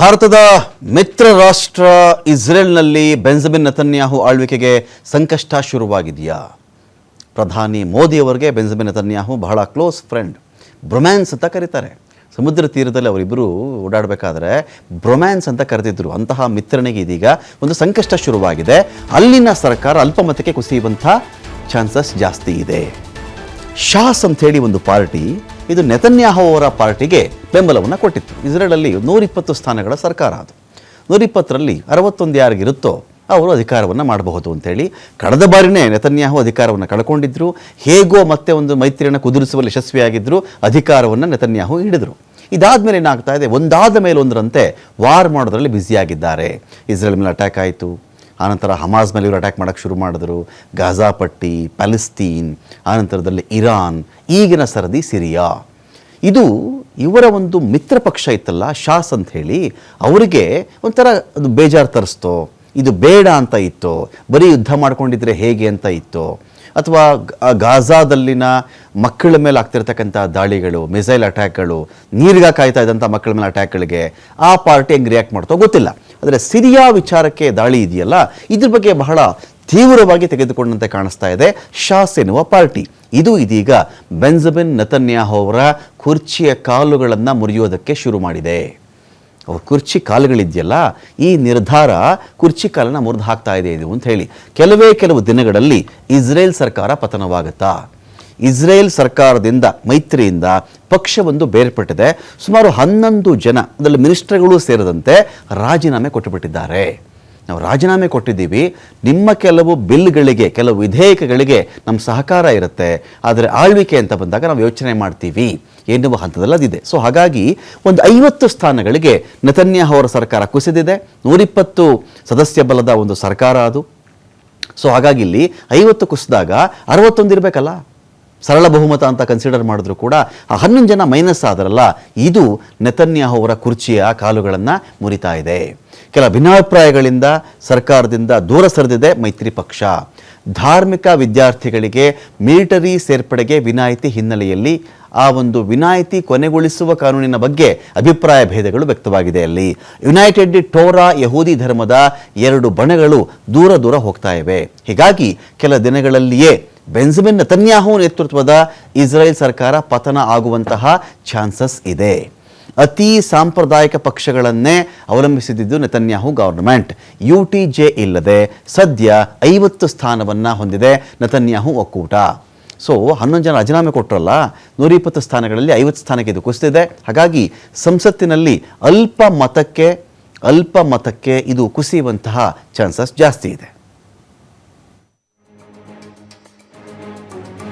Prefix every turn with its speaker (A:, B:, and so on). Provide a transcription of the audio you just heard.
A: ಭಾರತದ ಮಿತ್ರ ರಾಷ್ಟ್ರ ಇಸ್ರೇಲ್ನಲ್ಲಿ ಬೆಂಜಮಿನ್ ನತನ್ಯಾಹು ಆಳ್ವಿಕೆಗೆ ಸಂಕಷ್ಟ ಶುರುವಾಗಿದೆಯಾ? ಪ್ರಧಾನಿ ಮೋದಿಯವರಿಗೆ ಬೆಂಜಮಿನ್ ನತನ್ಯಾಹು ಬಹಳ ಕ್ಲೋಸ್ ಫ್ರೆಂಡ್. ಬ್ರೊಮ್ಯಾನ್ಸ್ ಅಂತ ಕರೀತಾರೆ. ಸಮುದ್ರ ತೀರದಲ್ಲಿ ಅವರಿಬ್ಬರು ಓಡಾಡಬೇಕಾದ್ರೆ ಬ್ರೊಮ್ಯಾನ್ಸ್ ಅಂತ ಕರೆದಿದ್ದರು ಅಂತಹ ಮಿತ್ರನಿಗೆ ಇದೀಗ ಒಂದು ಸಂಕಷ್ಟ ಶುರುವಾಗಿದೆ. ಅಲ್ಲಿನ ಸರ್ಕಾರ ಅಲ್ಪಮತಕ್ಕೆ ಕುಸಿಯುವಂಥ ಚಾನ್ಸಸ್ ಜಾಸ್ತಿ ಇದೆ. ಶಾಸ್ ಅಂತ ಹೇಳಿ ಒಂದು ಪಾರ್ಟಿ ಇದು ನೆತನ್ಯಾಹು ಅವರ ಪಾರ್ಟಿಗೆ ಬೆಂಬಲವನ್ನು ಕೊಟ್ಟಿತ್ತು. ಇಸ್ರೇಲಲ್ಲಿ ನೂರಿಪ್ಪತ್ತು ಸ್ಥಾನಗಳ ಸರ್ಕಾರ ಅದು. ನೂರಿಪ್ಪತ್ತರಲ್ಲಿ ಅರವತ್ತೊಂದು ಯಾರಿಗಿರುತ್ತೋ ಅವರು ಅಧಿಕಾರವನ್ನು ಮಾಡಬಹುದು ಅಂತೇಳಿ ಕಳೆದ ಬಾರಿನೇ ನೆತನ್ಯಾಹು ಅಧಿಕಾರವನ್ನು ಕಳ್ಕೊಂಡಿದ್ದರು ಹೇಗೋ ಮತ್ತೆ ಒಂದು ಮೈತ್ರಿಯನ್ನು ಕುದುರಿಸುವಲ್ಲಿ ಯಶಸ್ವಿಯಾಗಿದ್ದರು ಅಧಿಕಾರವನ್ನು ನೆತನ್ಯಾಹು ಹಿಡಿದರು. ಇದಾದ ಮೇಲೆ ಏನಾಗ್ತಾ ಇದೆ? ಒಂದಾದ ಮೇಲೊಂದರಂತೆ ವಾರ್ ಮಾಡೋದರಲ್ಲಿ ಬ್ಯುಸಿಯಾಗಿದ್ದಾರೆ. ಇಸ್ರೇಲ್ ಮೇಲೆ ಅಟ್ಯಾಕ್ ಆಯಿತು. ಆನಂತರ ಹಮಾಸ್ ಮೇಲೆ ಇವರು ಅಟ್ಯಾಕ್ ಮಾಡೋಕ್ಕೆ ಶುರು ಮಾಡಿದ್ರು. ಗಾಜಾಪಟ್ಟಿ ಪ್ಯಾಲೆಸ್ತೀನ್, ಆನಂತರದಲ್ಲಿ ಇರಾನ್, ಈಗಿನ ಸರದಿ ಸಿರಿಯಾ. ಇದು ಇವರ ಒಂದು ಮಿತ್ರ ಪಕ್ಷ ಇತ್ತಲ್ಲ, ಶಾಸ್ ಅಂತ ಹೇಳಿ, ಅವರಿಗೆ ಒಂಥರ ಅದು ಬೇಜಾರು ತರಿಸ್ತೋ. ಇದು ಬೇಡ ಅಂತ ಇತ್ತು. ಬರೀ ಯುದ್ಧ ಮಾಡ್ಕೊಂಡಿದ್ರೆ ಹೇಗೆ ಅಂತ ಇತ್ತು. ಅಥವಾ ಗಾಜಾದಲ್ಲಿನ ಮಕ್ಕಳ ಮೇಲೆ ಆಗ್ತಿರ್ತಕ್ಕಂಥ ದಾಳಿಗಳು, ಮಿಸೈಲ್ ಅಟ್ಯಾಕ್ಗಳು ನೀರಿಗೆ ಕಾಯ್ತಾ ಇದ್ದಂಥ ಮಕ್ಕಳ ಮೇಲೆ ಅಟ್ಯಾಕ್ಗಳಿಗೆ ಆ ಪಾರ್ಟಿ ಹೆಂಗೆ ರಿಯಾಕ್ಟ್ ಮಾಡ್ತೋ ಗೊತ್ತಿಲ್ಲ. ಆದರೆ ಸಿರಿಯಾ ವಿಚಾರಕ್ಕೆ ದಾಳಿ ಇದೆಯಲ್ಲ, ಇದ್ರ ಬಗ್ಗೆ ಬಹಳ ತೀವ್ರವಾಗಿ ತೆಗೆದುಕೊಂಡಂತೆ ಕಾಣಿಸ್ತಾ ಇದೆ ಶಾಸ್ ಎನ್ನುವ ಪಾರ್ಟಿ. ಇದು ಇದೀಗ ಬೆಂಜಮಿನ್ ನತನ್ಯಾಹು ಅವರ ಕುರ್ಚಿಯ ಕಾಲುಗಳನ್ನು ಮುರಿಯೋದಕ್ಕೆ ಶುರು ಮಾಡಿದೆ. ಅವ್ರ ಕುರ್ಚಿ ಕಾಲುಗಳಿದೆಯಲ್ಲ, ಈ ನಿರ್ಧಾರ ಕುರ್ಚಿ ಕಾಲನ್ನು ಮುರಿದು ಹಾಕ್ತಾ ಇದೆ ಇದು ಅಂತ ಹೇಳಿ. ಕೆಲವೇ ಕೆಲವು ದಿನಗಳಲ್ಲಿ ಇಸ್ರೇಲ್ ಸರ್ಕಾರ ಪತನವಾಗುತ್ತಾ? ಇಸ್ರೇಲ್ ಸರ್ಕಾರದಿಂದ, ಮೈತ್ರಿಯಿಂದ ಪಕ್ಷವೊಂದು ಬೇರ್ಪಟ್ಟಿದೆ. ಸುಮಾರು ಹನ್ನೊಂದು ಜನ ಅದರಲ್ಲಿ ಮಿನಿಸ್ಟರ್ಗಳು ಸೇರಿದಂತೆ ರಾಜೀನಾಮೆ ಕೊಟ್ಟುಬಿಟ್ಟಿದ್ದಾರೆ. ನಾವು ರಾಜೀನಾಮೆ ಕೊಟ್ಟಿದ್ದೀವಿ. ನಿಮ್ಮ ಕೆಲವು ಬಿಲ್ಗಳಿಗೆ, ಕೆಲವು ವಿಧೇಯಕಗಳಿಗೆ ನಮ್ಮ ಸಹಕಾರ ಇರುತ್ತೆ. ಆದರೆ ಆಳ್ವಿಕೆ ಅಂತ ಬಂದಾಗ ನಾವು ಯೋಚನೆ ಮಾಡ್ತೀವಿ. ಎನ್ನುವ ಹಂತದಲ್ಲಿ ಅದಿದೆ. ಸೊ ಹಾಗಾಗಿ ಒಂದು ಐವತ್ತು ಸ್ಥಾನಗಳಿಗೆ ನತನ್ಯಾಹ ಅವರ ಸರ್ಕಾರ ಕುಸಿದಿದೆ. ನೂರಿಪ್ಪತ್ತು ಸದಸ್ಯ ಬಲದ ಒಂದು ಸರ್ಕಾರ ಅದು. ಸೊ ಹಾಗಾಗಿ ಇಲ್ಲಿ ಐವತ್ತು ಕುಸಿದಾಗ ಅರವತ್ತೊಂದು ಇರಬೇಕಲ್ಲ? ಸರಳ ಬಹುಮತ ಅಂತ ಕನ್ಸಿಡರ್ ಮಾಡಿದ್ರು ಕೂಡ ಆ ಹನ್ನೊಂದು ಜನ ಮೈನಸ್ ಆದರಲ್ಲ, ಇದು ನೆತನ್ಯಾಹು ಅವರ ಕುರ್ಚಿಯ ಕಾಲುಗಳನ್ನು ಮುರಿತಾ ಇದೆ. ಕೆಲ ಭಿನ್ನಾಭಿಪ್ರಾಯಗಳಿಂದ ಸರ್ಕಾರದಿಂದ ದೂರ ಸರಿದಿದೆ ಮೈತ್ರಿ ಪಕ್ಷ. ಧಾರ್ಮಿಕ ವಿದ್ಯಾರ್ಥಿಗಳಿಗೆ ಮಿಲಿಟರಿ ಸೇರ್ಪಡೆಗೆ ವಿನಾಯಿತಿ ಹಿನ್ನೆಲೆಯಲ್ಲಿ ಆ ಒಂದು ವಿನಾಯಿತಿ ಕೊನೆಗೊಳಿಸುವ ಕಾನೂನಿನ ಬಗ್ಗೆ ಅಭಿಪ್ರಾಯ ಭೇದಗಳು ವ್ಯಕ್ತವಾಗಿದೆ ಅಲ್ಲಿ. ಯುನೈಟೆಡ್ ಟೋರಾ ಯಹೂದಿ ಧರ್ಮದ ಎರಡು ಬಣಗಳು ದೂರ ದೂರ ಹೋಗ್ತಾ ಇವೆ. ಹೀಗಾಗಿ ಕೆಲ ದಿನಗಳಲ್ಲಿಯೇ ಬೆಂಜಮಿನ್ ನತನ್ಯಾಹು ನೇತೃತ್ವದ ಇಸ್ರೇಲ್ ಸರ್ಕಾರ ಪತನ ಆಗುವಂತಹ ಚಾನ್ಸಸ್ ಇದೆ. ಅತಿ ಸಾಂಪ್ರದಾಯಿಕ ಪಕ್ಷಗಳನ್ನೇ ಅವಲಂಬಿಸಿದ್ದು Netanyahu government. U T J ಇಲ್ಲದೆ ಸದ್ಯ ಐವತ್ತು ಸ್ಥಾನವನ್ನು ಹೊಂದಿದೆ ನೆತನ್ಯಾಹು ಒಕ್ಕೂಟ. ಸೊ ಹನ್ನೊಂದು ಜನ ರಾಜೀನಾಮೆ ಕೊಟ್ಟರಲ್ಲ ನೂರಿಪ್ಪತ್ತು ಸ್ಥಾನಗಳಲ್ಲಿ ಐವತ್ತು ಸ್ಥಾನಕ್ಕೆ ಇದು ಕುಸಿದಿದೆ. ಹಾಗಾಗಿ ಸಂಸತ್ತಿನಲ್ಲಿ ಅಲ್ಪ ಮತಕ್ಕೆ ಅಲ್ಪ ಮತಕ್ಕೆ ಇದು ಕುಸಿಯುವಂತಹ ಚಾನ್ಸಸ್ ಜಾಸ್ತಿ ಇದೆ.